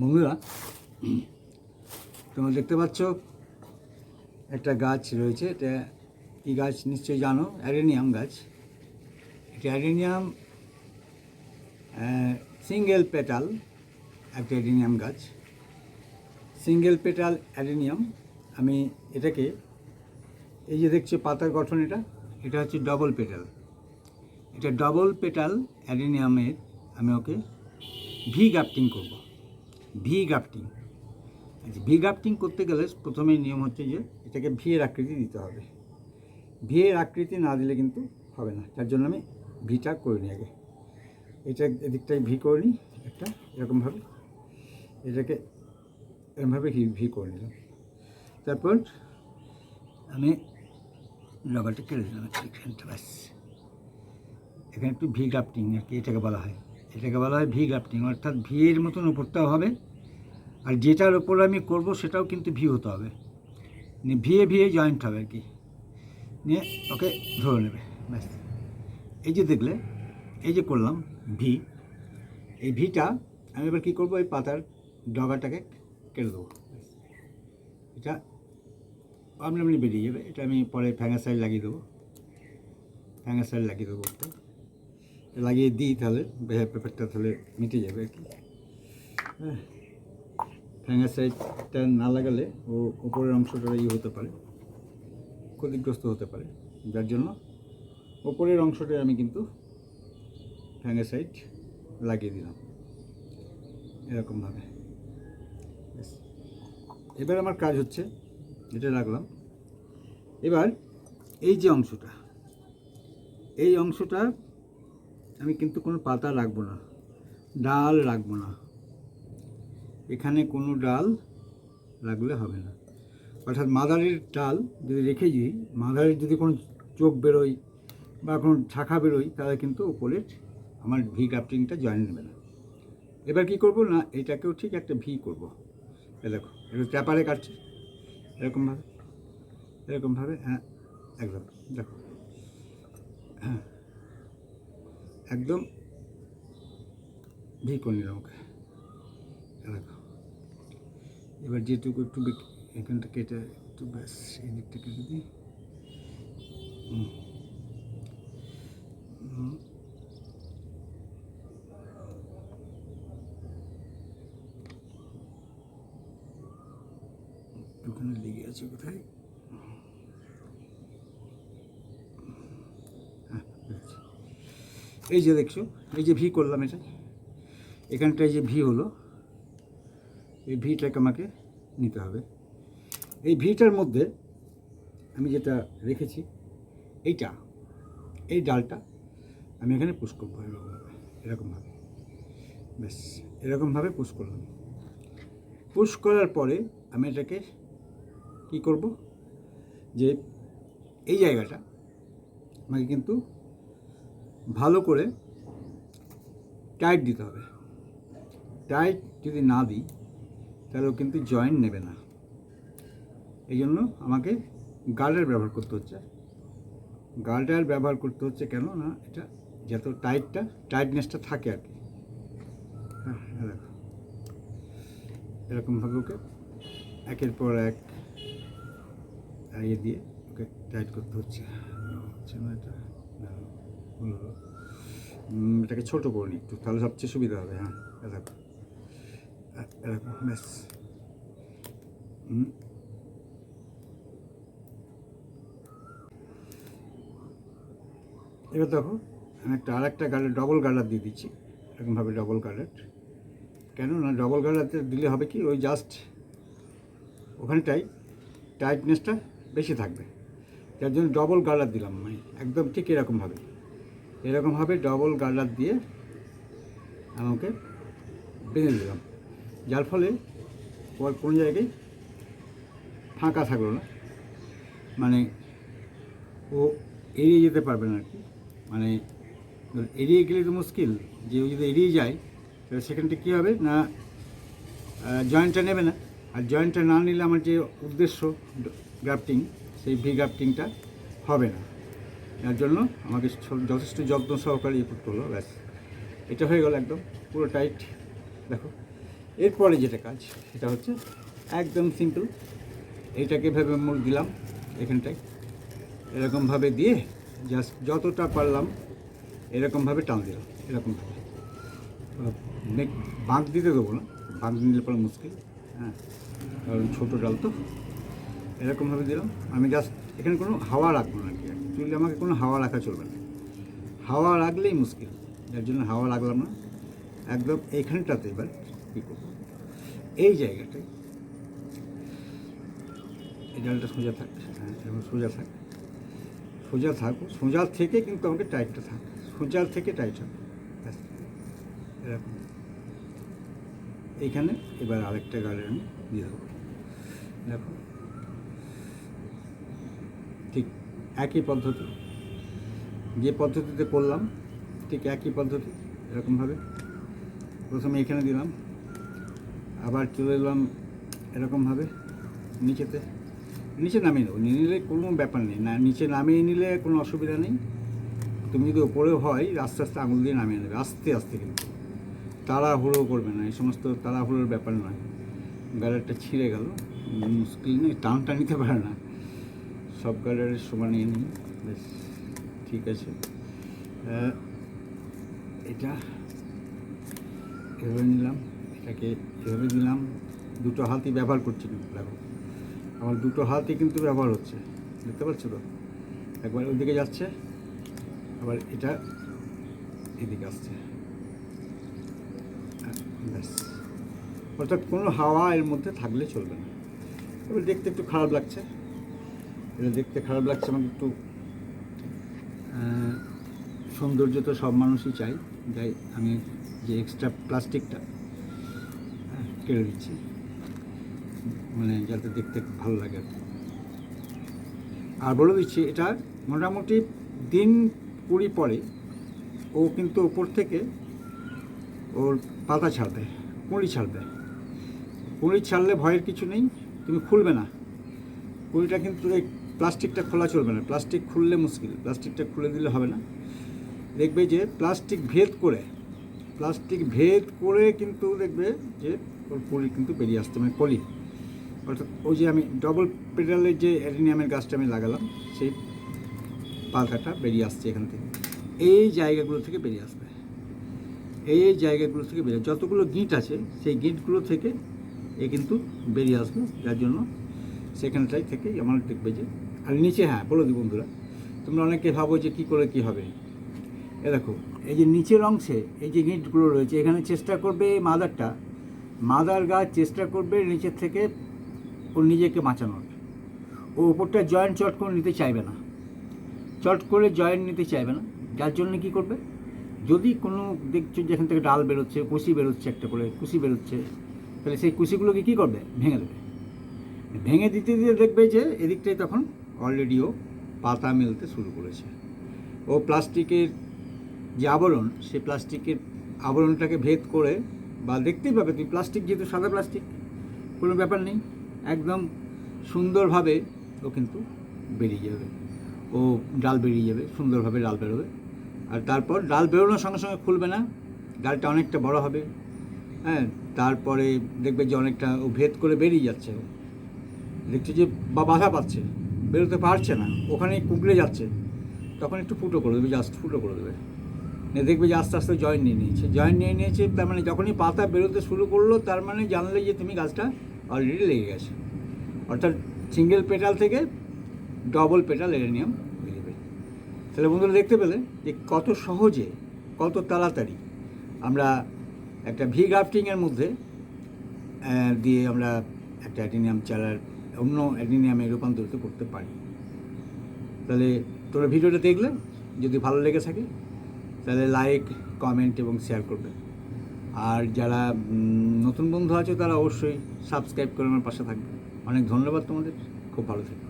বন্ধুরা, তোমরা দেখতে পাচ্ছ একটা গাছ রয়েছে। এটা কি গাছ নিশ্চয়ই জানো? অ্যারেনিয়াম গাছ। এটা অ্যারেনিয়াম সিঙ্গেল পেটাল একটা অ্যারেনিয়াম গাছ। সিঙ্গেল পেটাল অ্যারেনিয়াম, আমি এটাকে, এই যে দেখছি পাতার গঠন এটা এটা হচ্ছে ডবল পেটাল। এটা ডবল পেটাল অ্যারেনিয়ামের, আমি ওকে ভি গ্রাফটিং করব। V grafting. আচ্ছা ভি গ্রাফটিং করতে গেলে প্রথমে নিয়ম হচ্ছে যে এটাকে ভি এর আকৃতি দিতে হবে। ভি এর আকৃতি না দিলে কিন্তু হবে না তার জন্য আমি ভিটা করে নিই আগে। এটা এদিকটায় ভি করে নিই, একটা এরকমভাবে। এটাকে এরকমভাবে ভি ভি করে নিলাম। তারপর আমি রবারটা কেটে দিলাম এখানে একটু ভি গ্রাফটিং আর কি এটাকে বলা হয়। এটাকে বলা হয় ভি গ্রাফটিং অর্থাৎ ভি এর মতন উপরটাও হবে, আর যেটার ওপর আমি করব সেটাও কিন্তু ভি হতে হবে নিয়ে ভিএ ভিএ জয়েন্ট হবে আর কি নিয়ে, ওকে, ধরে নেবে, ব্যাস এই যে দেখলে, এই যে করলাম ভি এই ভিটা আমি এবার কী করব, এই পাতার ডগাটাকে কেটে দেবো। এটা আপনি আপনি বেরিয়ে যাবে, এটা আমি পরে ফ্যাঙ্গাসাইড লাগিয়ে দেবো ফ্যাঙ্গাসাইড লাগিয়ে দেবো। লাগিয়ে দিই তাহলে বেহার পেপারটা তাহলে মিটে যাবে আর কি। হ্যাঁ ফ্যাঙ্গাসাইডটা না লাগালে ও উপরের অংশটা ইয়ে হতে পারে, ক্ষতিগ্রস্ত হতে পারে। যার জন্য ওপরের অংশটায় আমি কিন্তু ফ্যাঙ্গাসাইড লাগিয়ে দিলাম, এরকমভাবে। এবার আমার কাজ হচ্ছে এটা রাখলাম, এবার এই যে অংশটা, এই অংশটা আমি কিন্তু কোনো পাতা রাখব না, ডাল রাখব না। এখানে কোনো ডাল রাখলে হবে না। অর্থাৎ মাদারের ডাল যদি রেখে দিই, মাদারের যদি কোনো চোখ বেরোয় বা কোনো শাখা বেরোয়, তাহলে কিন্তু উপরের আমার ভি গ্রাফটিংটা জয়েন নেবে না। এবার কি করব না, এটাকেও ঠিক একটা ভি করব। এ দেখো একটু ট্যাপারে কাটছে। এরকমভাবে এরকমভাবে হ্যাঁ একদম, দেখো হ্যাঁ। একদম ভি করে নিলাম, ওকে। দেখো। এবার যেটুকু একটু এখানটা কেটে একটু ব্যাস এই দিকটা কেটে দিই। একটুখানি লেগে আছে কোথায় হ্যাঁ, বুঝেছি। এই যে দেখছ, এই যে ভি করলাম এটা। এখানটায় যে ভি হলো, এই ভিটাকে আমাকে নিতে হবে। এই ভিটার মধ্যে আমি যেটা রেখেছি, এইটা, এই ডালটা আমি এখানে পুশ করব এরকমভাবে এরকমভাবে। ব্যাস, এরকমভাবে পুশ করলাম। পুশ করার পরে আমি এটাকে কি করব, যে এই জায়গাটা আমাকে কিন্তু ভালো করে টাইট দিতে হবে। টাইট যদি না দিই, তাহলে ও কিন্তু জয়েন্ট নেবে না। এই জন্য আমাকে গার্ডার ব্যবহার করতে হচ্ছে। গার্ডার ব্যবহার করতে হচ্ছে কেন না, এটা যত টাইটটা টাইটনেসটা থাকে আর কি। হ্যাঁ এরকমভাবে ওকে একের পর এক ইয়ে দিয়ে ওকে টাইট করতে হচ্ছে। হচ্ছে না এটা? উম, এটাকে ছোটো করে নিই একটু তাহলে সবচেয়ে সুবিধা হবে হ্যাঁ এরকম ব্যাস। এবার দেখো আমি একটা আর একটা গার্ডার ডবল গার্ডার দিয়ে দিচ্ছি এরকমভাবে ডবল গার্ডার কেন না ডবল গার্ডারতে দিলে হবে কি ওই জাস্ট ওখানটাই টাইটনেসটা বেশি থাকবে। যার জন্য ডবল গার্ডার দিলাম আমি একদম ঠিক এরকমভাবে এরকমভাবে ডবল গার্ডার দিয়ে আমাকে বেঁধে দিলাম যার ফলে ওর কোনো জায়গায় ফাঁকা থাকল না। মানে ও এড়িয়ে যেতে পারবে না আর কি। মানে এড়িয়ে গেলে তো মুশকিল, যে ও যদি এড়িয়ে যায়, তাহলে সেখানটা কী হবে না জয়েন্টটা নেবে না। আর জয়েন্টটা না নিলে আমার যে উদ্দেশ্য গ্রাফটিং সেই ভি গ্রাফটিংটা হবে না। যার জন্য আমাকে যথেষ্ট যত্ন সহকারে ইয়ে করতে হলো ব্যাস। এটা হয়ে গেল একদম, পুরো টাইট দেখো, এরপরে যেটা কাজ, সেটা হচ্ছে একদম সিম্পল এইটাকে ভেবে মোড় দিলাম এখানটায়। এরকমভাবে দিয়ে জাস্ট যতটা পারলাম, এরকমভাবে টান দিলাম, এরকমভাবে। নেক বাঁক দিতে দেবো না, বাঁক দিলে পরে মুশকিল হ্যাঁ। কারণ ছোটো ডাল তো। এরকমভাবে দিলাম। আমি জাস্ট এখানে কোনো হাওয়া রাখব না আর কি। অ্যাকচুয়ালি আমাকে কোনো হাওয়া রাখা চলবে না। হাওয়া রাখলেই মুশকিল। যার জন্য হাওয়া রাখলাম না। একদম এইখানটাতে এবার কী করব? এই জায়গাটায়। এই ডালটা সোজা থাক। হ্যাঁ সোজা থাক। সোজা থাকো। সোজা থেকে কিন্তু আমাকে টাইটটা থাক। সোজা থেকে টাইট হবে। এরকম। এইখানে এবার আরেকটা গালে আমি দিয়ে দেবো। দেখো। ঠিক। একই পদ্ধতি। যে পদ্ধতিতে করলাম, ঠিক একই পদ্ধতি, এরকমভাবে। প্রথমে এখানে দিলাম, আবার চলে এলাম এরকমভাবে, নিচেতে। নিচে নামিয়ে নেব, নিয়ে নিলে কোনো ব্যাপার নেই। না, নিচে নামিয়ে নিলে কোনো অসুবিধা নেই। তুমি যদি ওপরে হয়, আস্তে আস্তে আঙুল দিয়ে নামিয়ে নেবে আস্তে আস্তে কিন্তু। তাড়াহুড়ো করবে না, এই সমস্ত তাড়াহুড়োর ব্যাপার নয়। গাড়ারটা ছিঁড়ে গেল, মুশকিল নেই, টানটা নিতে পারে না। সব গাড়ারের সমান নিয়ে নিই। বেশ, ঠিক আছে। এটা এভাবে নিলাম, এটাকে এভাবে দিলাম। দুটো হাতই ব্যবহার করছি কিন্তু, দেখো। আমার দুটো হাতই কিন্তু ব্যবহার হচ্ছে, দেখতে পাচ্ছ তো? একবার ওইদিকে যাচ্ছে, আবার এটা এদিকে আসছে। ব্যাস। অর্থাৎ কোনো হাওয়া এর মধ্যে থাকলে চলবে না। এবার দেখতে একটু খারাপ লাগছে। এটা দেখতে খারাপ লাগছে, আমাকে একটু সৌন্দর্য তো সব মানুষই চাই যাই আমি যে এক্সট্রা প্লাস্টিকটা কেড়ে দিচ্ছি মানে যাতে দেখতে ভালো লাগে আর বলে দিচ্ছি, এটা মোটামুটি দিন কুড়ি পরে ও কিন্তু ওপর থেকে ওর পাতা ছাড়বে কুঁড়ি ছাড়বে কুঁড়ি ছাড়লে ভয়ের কিছু নেই, তুমি খুলবে না। কুঁড়িটা কিন্তু প্লাস্টিকটা খোলা চলবে না। প্লাস্টিক খুললে মুশকিল, প্লাস্টিকটা খুলে দিলে হবে না। দেখবে যে প্লাস্টিক ভেদ করে, প্লাস্টিক ভেদ করে কিন্তু দেখবে যে ওর কুঁড়ি কিন্তু বেরিয়ে আসতে মানে কলি অর্থাৎ ওই যে আমি ডবল পেডালের যে অ্যাডিনিয়ামের গাছটা আমি লাগালাম, সেই পাতাটা বেরিয়ে আসছে এখান থেকে। এই জায়গাগুলো থেকে বেরিয়ে আসবে। এই এই জায়গাগুলো থেকে বেরিয়ে, যতগুলো গিঁট আছে, সেই গিঁটগুলো থেকে এ কিন্তু বেরিয়ে আসবে। যার জন্য সেখানটাই থেকে আমার দেখবে যে, আর নিচে হ্যাঁ বলে দি বন্ধুরা, তোমরা অনেকে ভাবো যে কী করে কী হবে। এ দেখো, এই যে নিচের অংশে এই যে গিঁটগুলো রয়েছে, এখানে চেষ্টা করবে এই মাদারটা। মাদার গাছ চেষ্টা করবে নিচের থেকে ওর নিজেকে বাঁচানোর। ও ওপরটা জয়েন্ট চট করে নিতে চাইবে না। চট করে জয়েন্ট নিতে চাইবে না। যার জন্য কি করবে? যদি কোনো দেখছ যেখান থেকে ডাল বেরোচ্ছে, কুশি বেরোচ্ছে একটা করে, কুশি বেরোচ্ছে, তাহলে সেই কুশিগুলোকে কী করবে? ভেঙে দেবে। ভেঙে দিতে দিতে দেখবে যে এদিকটায় তখন অলরেডি ও পাতা মেলতে শুরু করেছে। ও প্লাস্টিকের যে আবরণ, সেই প্লাস্টিকের আবরণটাকে ভেদ করে বা দেখতেই পাবে, তুমি প্লাস্টিক যেহেতু সাদা প্লাস্টিক, কোনো ব্যাপার নেই, একদম সুন্দরভাবে ও কিন্তু বেরিয়ে যাবে। ও ডাল বেরিয়ে যাবে, সুন্দরভাবে ডাল বেরোবে। আর তারপর ডাল বেরোনোর সঙ্গে সঙ্গে খুলবে না, ডালটা অনেকটা বড় হবে। হ্যাঁ তারপরে দেখবে যে অনেকটা ও ভেদ করে বেরিয়ে যাচ্ছে। দেখছে যে বা বাধা পাচ্ছে, বেরোতে পারছে না ওখানেই কুঁকড়ে যাচ্ছে। তখন একটু ফুটো করে দেবে জাস্ট ফুটো করে দেবে। দেখবে যে আস্তে আস্তে জয়েন্ট নিয়ে নিয়েছে। জয়েন্ট নিয়ে নিয়েছে, তার মানে যখনই পাতা বেরোতে শুরু করল, তার মানে জানলে যে তুমি গাছটা অলরেডি লেগে গেছে। অর্থাৎ সিঙ্গেল পেটাল থেকে ডবল পেটাল এরেনিয়াম বেরোবে তাহলে বন্ধুরা দেখতে পেলে যে কত সহজে, কত তাড়াতাড়ি আমরা একটা ভি গ্রাফটিংয়ের মধ্যে দিয়ে আমরা একটা অ্যাডিনিয়াম চারার অন্য অ্যাডিনিয়ামে রূপান্তরিত করতে পারি। তাহলে তোরা ভিডিওটা দেখলে, যদি ভালো লেগে থাকে, তাহলে লাইক কমেন্ট এবং শেয়ার করবে। আর যারা নতুন বন্ধু আছে, তারা অবশ্যই সাবস্ক্রাইব করে আমার পাশে থাকবে। অনেক ধন্যবাদ তোমাদের। খুব ভালো থাকবে।